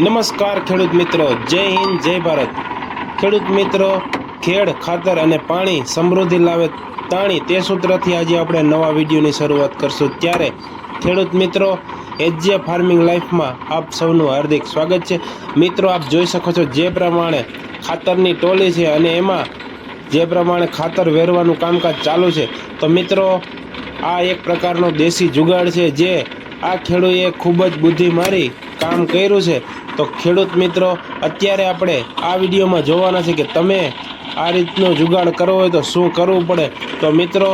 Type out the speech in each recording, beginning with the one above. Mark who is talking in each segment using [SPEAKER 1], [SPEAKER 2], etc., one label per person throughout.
[SPEAKER 1] નમસ્કાર ખેડૂત મિત્રો, જય હિન્દ, જય ભારત. ખેડૂત મિત્રો, ખેડ, ખાતર અને પાણી સમૃદ્ધિ લાવે તાણી તે સૂત્રથી આજે આપણે નવા વિડીયોની શરૂઆત કરશું. ત્યારે ખેડૂત મિત્રો એજે ફાર્મિંગ લાઈફમાં આપ સૌનું હાર્દિક સ્વાગત છે. મિત્રો, આપ જોઈ શકો છો જે પ્રમાણે ખાતરની ટોલી છે અને એમાં જે પ્રમાણે ખાતર વેરવાનું કામકાજ ચાલુ છે. તો મિત્રો, આ એક પ્રકારનો દેશી જુગાડ છે જે આ ખેડૂએ ખૂબ જ બુદ્ધિ મારી કામ કર્યું છે. તો ખેડૂત મિત્રો, અત્યારે આપણે આ વિડીયોમાં જોવાના છે કે તમે આ રીતનો જુગાડ કરવો હોય તો શું કરવું પડે? તો મિત્રો,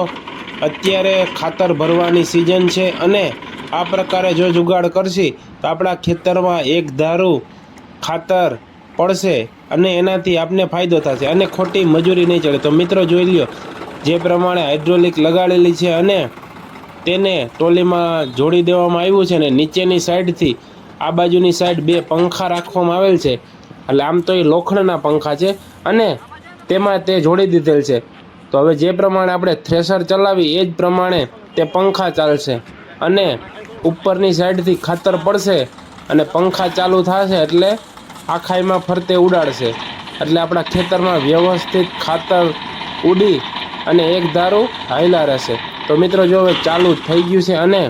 [SPEAKER 1] અત્યારે ખાતર ભરવાની સિઝન છે અને આ પ્રકારે જો જુગાડ કરશી, તો આપણા ખેતરમાં એક ધારું ખાતર પડશે અને એનાથી આપને ફાયદો થશે અને ખોટી મજૂરી નહીં ચડે. તો મિત્રો જોઈ લ્યો, જે પ્રમાણે હાઇડ્રોલિક લગાડેલી છે અને તેને ટોલીમાં જોડી દેવામાં આવ્યું છે અને નીચેની સાઈડથી આ બાજુની સાઈડ બે પંખા રાખવામાં આવેલ છે. એટલે આમ તો એ લોખંડના પંખા છે અને તેમાં તે જોડી દીધેલ છે. તો હવે જે પ્રમાણે આપણે થ્રેસર ચલાવી, એ જ પ્રમાણે તે પંખા ચાલશે. અને ઉપરની સાઈડથી ખાતર પડશે અને પંખા ચાલુ થશે એટલે આખાઈમાં ફરતે ઉડાડશે. એટલે આપણા ખેતરમાં વ્યવસ્થિત ખાતર ઉડી અને એક ધારું હાયલા રહેશે. તો મિત્રો, જો હવે ચાલુ થઈ ગયું છે અને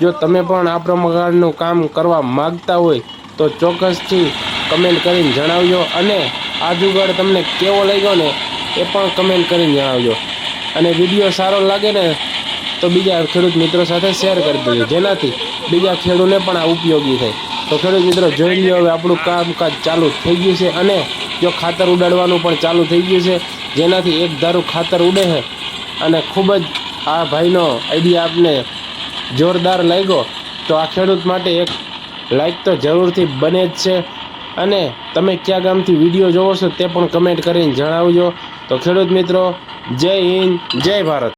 [SPEAKER 1] જો તમે પણ આ પ્રકારનું કામ કરવા માગતા હોય તો ચોક્કસથી કમેન્ટ કરીને જણાવજો અને આ જુગાડ તમને કેવો લાગ્યો ને એ પણ કમેન્ટ કરીને જણાવજો. અને વીડિયો સારો લાગે ને તો બીજા ખેડૂત મિત્રો સાથે શેર કરી દેજો. જેનાથી બીજા ખેડૂતને પણ આ ઉપયોગી થાય. તો ખેડૂત મિત્રો, જોઈ લ્યો હવે આપણું કામકાજ ચાલુ થઈ ગયું છે અને જો ખાતર ઉડાડવાનું પણ ચાલુ થઈ ગયું છે, જેનાથી એક ધારું ખાતર ઉડે છે. અને ખૂબ જ આ ભાઈનો આઈડિયા આપને જોરદાર લાગ્યો, તો આ ખેડૂત માટે એક લાઈક તો જરૂરથી બને જ છે. અને તમે કયા ગામથી વીડિયો જોવો છો તે પણ કમેન્ટ કરીને જણાવજો. તો ખેડૂત મિત્રો, જય હિન્દ, જય ભારત.